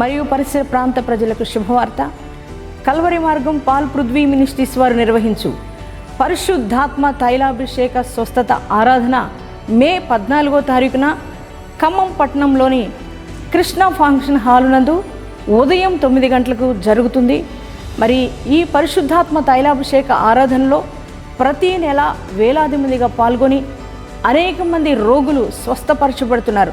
మరియు పరిసర ప్రాంత ప్రజలకు శుభవార్త. కల్వరి మార్గం పాల్ పృథ్వీ మినిస్ట్రీస్ వారు నిర్వహించు. పరిశుద్ధాత్మ తైలాభిషేక స్వస్థత ఆరాధన మే పద్నాలుగో తారీఖున ఖమ్మం పట్టణంలోని కృష్ణ ఫంక్షన్ హాల్ నందు ఉదయం తొమ్మిది గంటలకు జరుగుతుంది. మరి ఈ పరిశుద్ధాత్మ తైలాభిషేక ఆరాధనలో ప్రతి నెల వేలాది మందిగా పాల్గొని అనేక మంది రోగులు స్వస్థపరచబడుతున్నారు.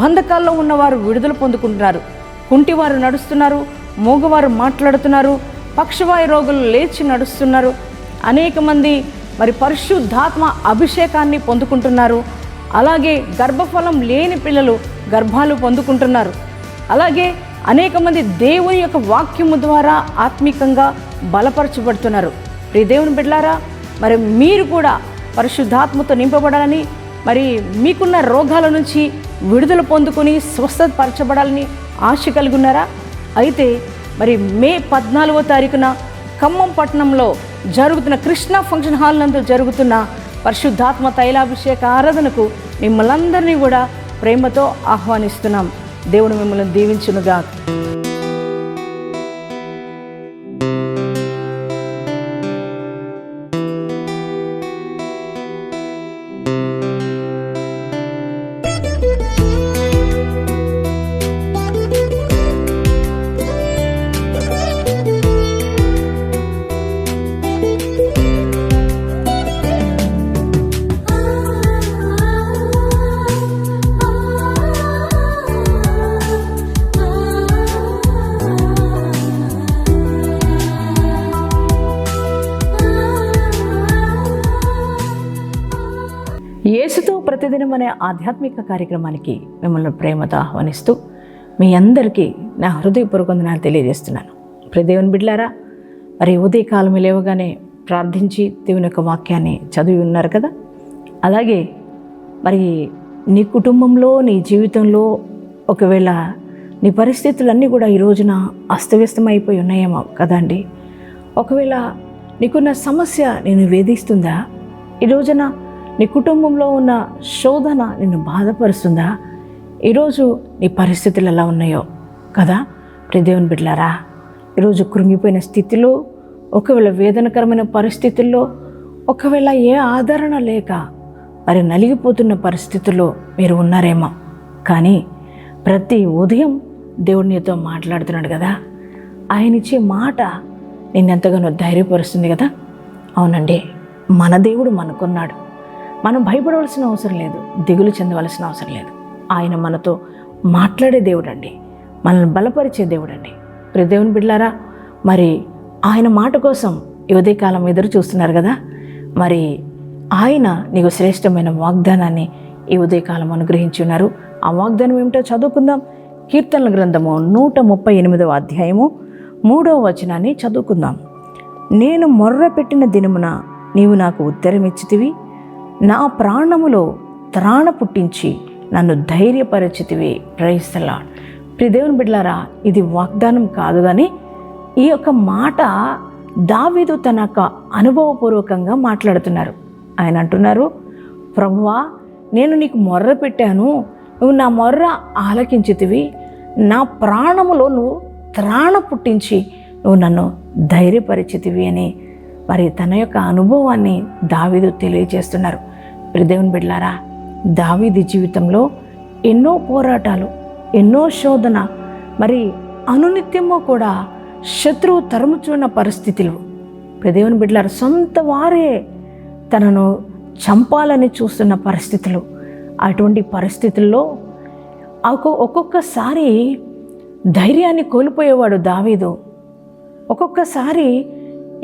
బంధకాల్లో ఉన్నవారు విడుదల పొందుకుంటున్నారు. కుంటివారు నడుస్తున్నారు మూగవారు మాట్లాడుతున్నారు పక్షవాయు రోగులు లేచి నడుస్తున్నారు. అనేక మంది మరి పరిశుద్ధాత్మ అభిషేకాన్ని పొందుకుంటున్నారు. అలాగే గర్భఫలం లేని పిల్లలు గర్భాలు పొందుకుంటున్నారు. అలాగే అనేక మంది దేవుని యొక్క వాక్యము ద్వారా ఆత్మికంగా బలపరచబడుతున్నారు. ప్రియ దేవుని బిడ్డారా మరి మీరు కూడా పరిశుద్ధాత్మతో నింపబడాలని మరి మీకున్న రోగాల నుంచి విడుదల పొందుకొని స్వస్థపరచబడాలని ఆశ కలుగున్నారా? అయితే మరి మే పద్నాలుగో తారీఖున ఖమ్మం పట్టణంలో జరుగుతున్న కృష్ణ ఫంక్షన్ హాల్ నందు జరుగుతున్న పరిశుద్ధాత్మ తైలాభిషేక ఆరాధనకు మిమ్మల్ని కూడా ప్రేమతో ఆహ్వానిస్తున్నాం. దేవుడు మిమ్మల్ని దీవించునుగా యేసుతో అనే ఆధ్యాత్మిక కార్యక్రమానికి మిమ్మల్ని ప్రేమతో ఆహ్వానిస్తూ మీ అందరికీ నా హృదయపూర్వకందనాలు తెలియజేస్తున్నాను. ప్రదేవుని బిడ్లారా మరి ఉదయకాలం లేవగానే ప్రార్థించి దేవుని యొక్క వాక్యాన్ని చదివి ఉన్నారు కదా? అలాగే మరి నీ కుటుంబంలో నీ జీవితంలో ఒకవేళ నీ పరిస్థితులన్నీ కూడా ఈ రోజున అస్తవ్యస్తమైపోయి ఉన్నాయేమో కదండి ఒకవేళ నీకున్న సమస్య నేను వేధిస్తుందా? ఈ రోజున నీ కుటుంబంలో ఉన్న శోధన నిన్ను బాధపరుస్తుందా? ఈరోజు నీ పరిస్థితులు ఎలా ఉన్నాయో? కదా? ప్రదేవుని బిడ్లారా ఈరోజు కృంగిపోయిన స్థితిలో ఒకవేళ వేదనకరమైన పరిస్థితుల్లో ఒకవేళ ఏ ఆదరణ లేక మరి నలిగిపోతున్న పరిస్థితుల్లో మీరు ఉన్నారేమో. కానీ ప్రతి ఉదయం దేవుడు నీతో మాట్లాడుతున్నాడు కదా? ఆయన ఇచ్చే మాట నిన్నెంతగానో ధైర్యపరుస్తుంది కదా? అవునండి మన దేవుడు మనకున్నాడు. మనం భయపడవలసిన అవసరం లేదు దిగులు చెందవలసిన అవసరం లేదు. ఆయన మనతో మాట్లాడే దేవుడు అండి మనల్ని బలపరిచే దేవుడు అండి ప్రతి దేవుని బిడ్లారా మరి ఆయన మాట కోసం యువదే కాలం ఎదురు చూస్తున్నారు కదా? మరి ఆయన నీకు శ్రేష్టమైన వాగ్దానాన్ని ఈ ఉదయకాలం అనుగ్రహించి ఉన్నారు. ఆ వాగ్దానం ఏమిటో చదువుకుందాం. కీర్తనల గ్రంథము నూట ముప్పై ఎనిమిదవ అధ్యాయము మూడవ వచనాన్ని చదువుకుందాం. నేను మొర్ర పెట్టిన దినమున నీవు నాకు ఉత్తరం ఇచ్చితివి నా ప్రాణములో త్రాణ పుట్టించి నన్ను ధైర్యపరచితివి. ప్రయస్తలా ప్రిదేవుని బిడ్లారా ఇది వాగ్దానం కాదు కానీ ఈ యొక్క మాట దావీదు తన యొక్క అనుభవపూర్వకంగా మాట్లాడుతున్నారు. ఆయన అంటున్నారు ప్రభువా నేను నీకు మొర్ర పెట్టాను నువ్వు నా మొర్ర ఆలకించితివి. నా ప్రాణములో నువ్వు త్రాణ పుట్టించి నువ్వు నన్ను ధైర్యపరిచితివి అని మరి తన యొక్క అనుభవాన్ని దావీదు తెలియజేస్తున్నారు. ప్రదేవన్ బిడ్లారా దావీది జీవితంలో ఎన్నో పోరాటాలు ఎన్నో శోధన మరి అనునిత్యము కూడా శత్రువు తరుముచున్న పరిస్థితులు. ప్రదేవన్ బిడ్లారా సొంత వారే తనను చంపాలని చూస్తున్న పరిస్థితులు. అటువంటి పరిస్థితుల్లో ఒక్కొక్కసారి ధైర్యాన్ని కోల్పోయేవాడు దావీదు. ఒక్కొక్కసారి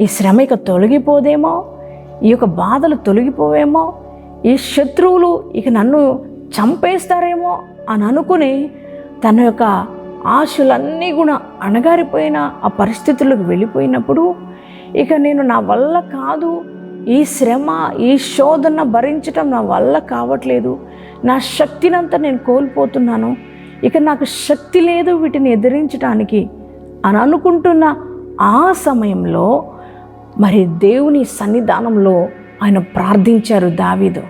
ఈ శ్రమ ఇక తొలగిపోదేమో? ఈ యొక్క బాధలు తొలగిపోవేమో? ఈ శత్రువులు ఇక నన్ను చంపేస్తారేమో అని అనుకుని తన యొక్క ఆశలన్నీ కూడా అణగారిపోయిన ఆ పరిస్థితులకు వెళ్ళిపోయినప్పుడు ఇక నేను నా వల్ల కాదు ఈ శ్రమ ఈ శోధన భరించటం నా వల్ల కావట్లేదు. నా శక్తినంతా నేను కోల్పోతున్నాను. ఇక నాకు శక్తి లేదు వీటిని ఎదిరించడానికి అని అనుకుంటున్న ఆ సమయంలో మరి దేవుని సన్నిధానంలో ఆయన ప్రార్థించారు దావీదు.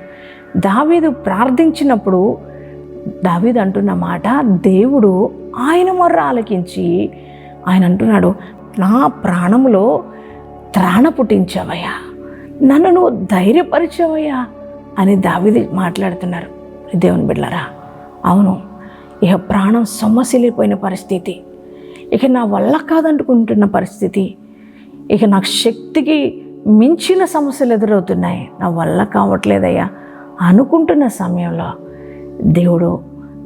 దావీదు ప్రార్థించినప్పుడు దావీదు అంటున్న మాట దేవుడు ఆయన మొర్ర ఆలకించి ఆయన అంటున్నాడు నా ప్రాణములో త్రాణ పుట్టించావయ్యా. నన్ను నువ్వు ధైర్యపరిచావయ్యా అని దావిది మాట్లాడుతున్నారు. దేవుని బిడ్డలరా అవును ఇక ప్రాణం సొమ్మసిల్లిపోయిన పరిస్థితి ఇక నా వల్ల కాదంటుకుంటున్న పరిస్థితి ఇక నాకు శక్తికి మించిన సమస్యలు ఎదురవుతున్నాయి. నా వల్ల కావట్లేదయ్యా అనుకుంటున్న సమయంలో దేవుడు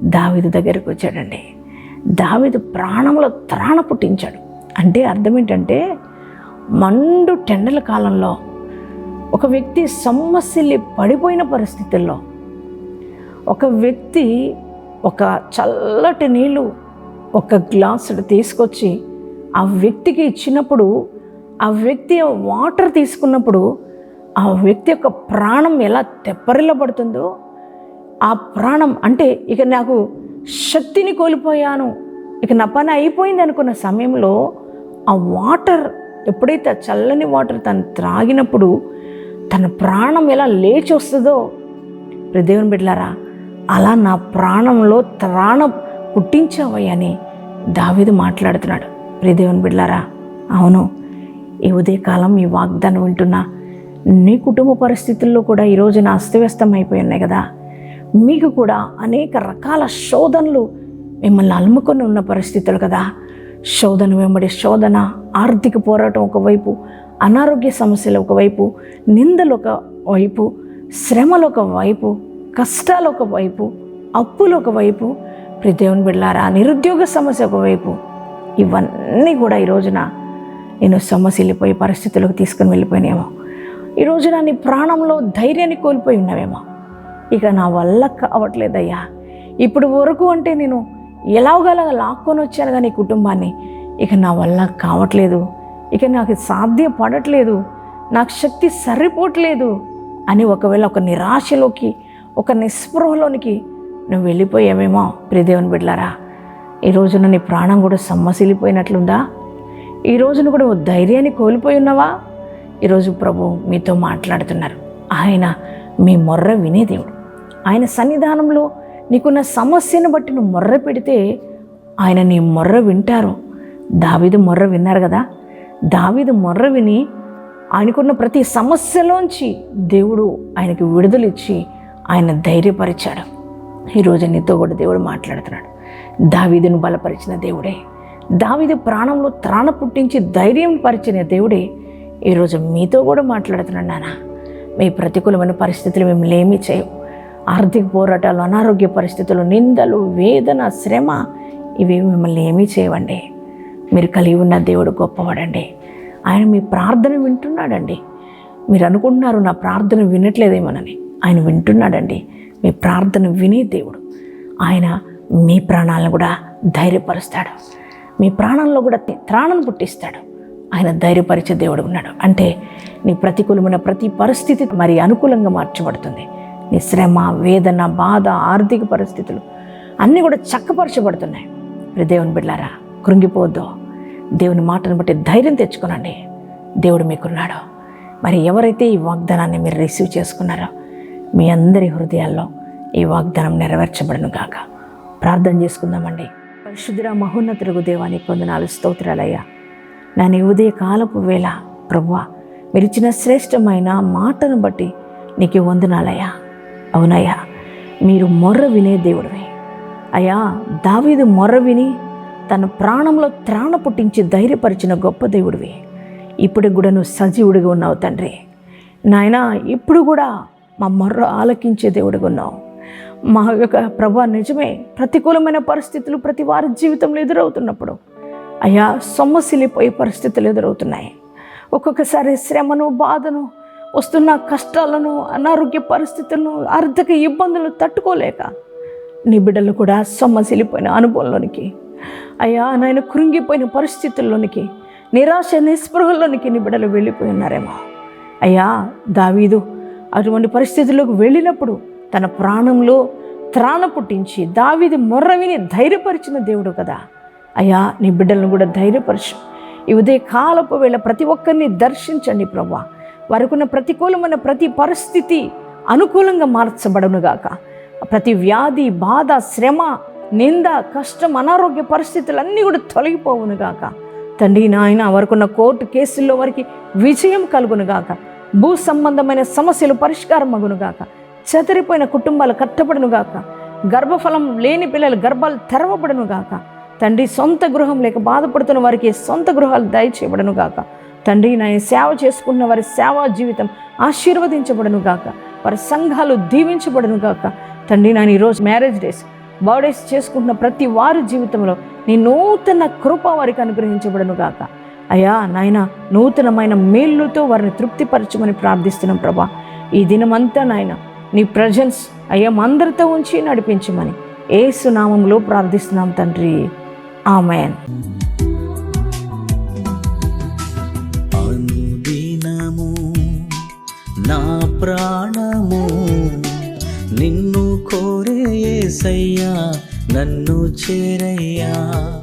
దావిదు దగ్గరికి వచ్చాడండి. దావిదు ప్రాణంలో త్రాణ పుట్టించాడు. అంటే అర్థం ఏంటంటే మండు టెండల కాలంలో ఒక వ్యక్తి సొమ్మసిల్లి పడిపోయిన పరిస్థితుల్లో ఒక వ్యక్తి ఒక చల్లటి నీళ్ళు ఒక గ్లాసుడు తీసుకొచ్చి ఆ వ్యక్తికి ఇచ్చినప్పుడు ఆ వ్యక్తి వాటర్ తీసుకున్నప్పుడు ఆ వ్యక్తి యొక్క ప్రాణం ఎలా తెప్పరిల్లబడుతుందో ఆ ప్రాణం అంటే ఇక నాకు శక్తిని కోల్పోయాను. ఇక నా పని అయిపోయింది అనుకున్న సమయంలో ఆ వాటర్ ఎప్పుడైతే ఆ చల్లని వాటర్ తను త్రాగినప్పుడు తన ప్రాణం ఎలా లేచి వస్తుందో దేవుని బిడ్డలారా అలా నా ప్రాణంలో త్రాణం పుట్టించావయ్యని దావీదు మాట్లాడుతున్నాడు. ప్రియ దేవుని బిడ్డలారా అవును. ఈ ఉదయకాలం ఈ వాగ్దానం వింటున్నా నీ కుటుంబ పరిస్థితుల్లో కూడా ఈ రోజున అస్తవ్యస్తం అయిపోయి ఉన్నాయి కదా. మీకు కూడా అనేక రకాల శోధనలు మిమ్మల్ని అలుముకొని ఉన్న పరిస్థితులు కదా. శోధన వెంబడి శోధన ఆర్థిక పోరాటం ఒకవైపు అనారోగ్య సమస్యలు ఒకవైపు నిందలు ఒక వైపు శ్రమలు ఒకవైపు కష్టాలు ఒకవైపు అప్పులు ఒకవైపు. ప్రతి దేవుని బిడ్డారా నిరుద్యోగ సమస్య ఒకవైపు. ఇవన్నీ కూడా ఈ రోజున నేను సొమ్మసిల్లిపోయి పరిస్థితులకు తీసుకుని వెళ్ళిపోయినేమో ఈరోజు నా నీ ప్రాణంలో ధైర్యాన్ని కోల్పోయి ఉన్నావేమో. ఇక నా వల్ల కావట్లేదయ్యా. ఇప్పుడు వరకు అంటే నేను ఎలాగలగ లాక్కొని వచ్చాను కానీ కుటుంబాన్ని. ఇక నా వల్ల కావట్లేదు. ఇక నాకు సాధ్యపడట్లేదు. నాకు శక్తి సరిపోవట్లేదు అని ఒకవేళ ఒక నిరాశలోకి ఒక నిస్పృహలోనికి నువ్వు వెళ్ళిపోయావేమో ప్రియదేవుని బిడ్డలారా. ఈ రోజున నీ ప్రాణం కూడా సమ్మసిలిపోయినట్లుందా ఈ రోజును కూడా ఓ ధైర్యాన్ని కోల్పోయి ఉన్నావా? ఈరోజు ప్రభు మీతో మాట్లాడుతున్నారు. ఆయన మీ మొర్ర వినే దేవుడు. ఆయన సన్నిధానంలో నీకున్న సమస్యను బట్టి నువ్వు మొర్ర పెడితే ఆయన నీ మొర్ర వింటారు. దావీదు మొర్ర విన్నారు కదా? దావీదు మొర్ర విని ఆయనకున్న ప్రతి సమస్యలోంచి దేవుడు ఆయనకి విడుదలిచ్చి ఆయన ధైర్యపరిచాడు. ఈరోజు నీతో కూడా దేవుడు మాట్లాడుతున్నాడు. దావీదును బలపరిచిన దేవుడే. దావిది ప్రాణంలో త్రాణ పుట్టించి ధైర్యం పరిచిన దేవుడే ఈరోజు మీతో కూడా మాట్లాడుతున్నాడు నాన్న. మీ ప్రతికూలమైన పరిస్థితులు మిమ్మల్ని ఏమీ చేయవు. ఆర్థిక పోరాటాలు అనారోగ్య పరిస్థితులు నిందలు వేదన శ్రమ ఇవి మిమ్మల్ని ఏమీ చేయవండి. మీరు కలిగి ఉన్న దేవుడు గొప్పవాడండి. ఆయన మీ ప్రార్థన వింటున్నాడండి. మీరు అనుకుంటున్నారు నా ప్రార్థన వినట్లేదేమోనని ఆయన వింటున్నాడండి. మీ ప్రార్థన వినే దేవుడు. ఆయన మీ ప్రాణాలను కూడా ధైర్యపరుస్తాడు. మీ ప్రాణంలో కూడా త్రాణం పుట్టిస్తాడు. ఆయన ధైర్యపరిచే దేవుడు ఉన్నాడు. అంటే నీ ప్రతికూలమైన ప్రతి పరిస్థితి మరి అనుకూలంగా మార్చబడుతుంది. నీ శ్రమ వేదన బాధ ఆర్థిక పరిస్థితులు అన్నీ కూడా చక్కపరచబడుతున్నాయి. మరి దేవుని బిడ్డారా కృంగిపోద్దు. దేవుని మాటను బట్టి ధైర్యం తెచ్చుకోనండి. దేవుడు మీకున్నాడు. మరి ఎవరైతే ఈ వాగ్దానాన్ని మీరు రిసీవ్ చేసుకున్నారో మీ అందరి హృదయాల్లో ఈ వాగ్దానం నెరవేర్చబడను గాక. ప్రార్థన చేసుకుందామండి. పరిశుద్ధుర మహోన్నతులకు దేవానికి పొందనాలు స్తోత్రాలయ్యా. నా నీ ఉదయ కాలపు వేళ ప్రవ్వా మీరు ఇచ్చిన శ్రేష్టమైన మాటను బట్టి నీకు వందనాలయ్యా. అవునయ్యా మీరు మొర్ర వినే దేవుడివే. అయ్యా దావీదు మొర్ర విని తన ప్రాణంలో త్రాణ పుట్టించి ధైర్యపరిచిన గొప్ప దేవుడివి. ఇప్పుడు కూడా నువ్వు సజీవుడిగా ఉన్నావు తండ్రి. నాయన ఇప్పుడు కూడా మా మొర్ర ఆలకించే దేవుడిగా ఉన్నావు. మా యొక్క ప్రభా నిజమే ప్రతికూలమైన పరిస్థితులు ప్రతి వారి జీవితంలో ఎదురవుతున్నప్పుడు అయ్యా సొమ్మసిల్లిపోయే పరిస్థితులు ఎదురవుతున్నాయి. ఒక్కొక్కసారి శ్రమను బాధను వస్తున్న కష్టాలను అనారోగ్య పరిస్థితులను ఆర్థిక ఇబ్బందులు తట్టుకోలేక నీ బిడ్డలు కూడా సొమ్మసిల్లిపోయిన అనుభవంలోనికి అయ్యా నాయన కృంగిపోయిన పరిస్థితుల్లోనికి నిరాశ నిస్పృహల్లోనికి నీ బిడ్డలు వెళ్ళిపోయి ఉన్నారేమో. అయ్యా దావీదు అటువంటి పరిస్థితుల్లోకి వెళ్ళినప్పుడు తన ప్రాణంలో త్రాణ పుట్టించి దావిది మొర్ర విని ధైర్యపరిచిన దేవుడు కదా. అయ్యా నీ బిడ్డలను కూడా ధైర్యపరచు. ఈ ఉదయ కాలపు వేళ ప్రతి ఒక్కరిని దర్శించండి ప్రభా వారికున్న ప్రతికూలమైన ప్రతి పరిస్థితి అనుకూలంగా మార్చబడనుగాక. ప్రతి వ్యాధి బాధ శ్రమ నింద కష్టం అనారోగ్య పరిస్థితులన్నీ కూడా తొలగిపోవును గాక తండ్రి నాయన వారికున్న కోర్టు కేసుల్లో వారికి విజయం కలుగునుగాక. భూ సంబంధమైన సమస్యలు పరిష్కారం అగును గాక చెదిరిపోయిన కుటుంబాలు కట్టబడును గాక. గర్భఫలం లేని పిల్లలు గర్భాలు తెరవబడును గాక. తండ్రి సొంత గృహం లేక బాధపడుతున్న వారికి సొంత గృహాలు దయచేయబడను గాక. తండ్రి నాయన సేవ చేసుకున్న వారి సేవా జీవితం ఆశీర్వదించబడను గాక. వారి సంఘాలు దీవించబడను గాక. తండ్రి నేను ఈరోజు మ్యారేజ్ డేస్ బర్త్డేస్ చేసుకుంటున్న ప్రతి వారి జీవితంలో నీ నూతన కృప వారికి అనుగ్రహించబడను గాక. అయ్యా నాయన నూతనమైన మేళ్ళుతో వారిని తృప్తిపరచమని ప్రార్థిస్తున్నాం ప్రభా. ఈ దినమంతా నాయన నీ ప్రజెన్స్ అయ్యా మందరితో ఉంచి నడిపించమని ఏసు నామంలో ప్రార్థిస్తున్నాం తండ్రి. ఆమెన్. అనుదినము నా ప్రాణము నిన్ను కోరే ఏసయ్యా నన్ను చేరయ్యా.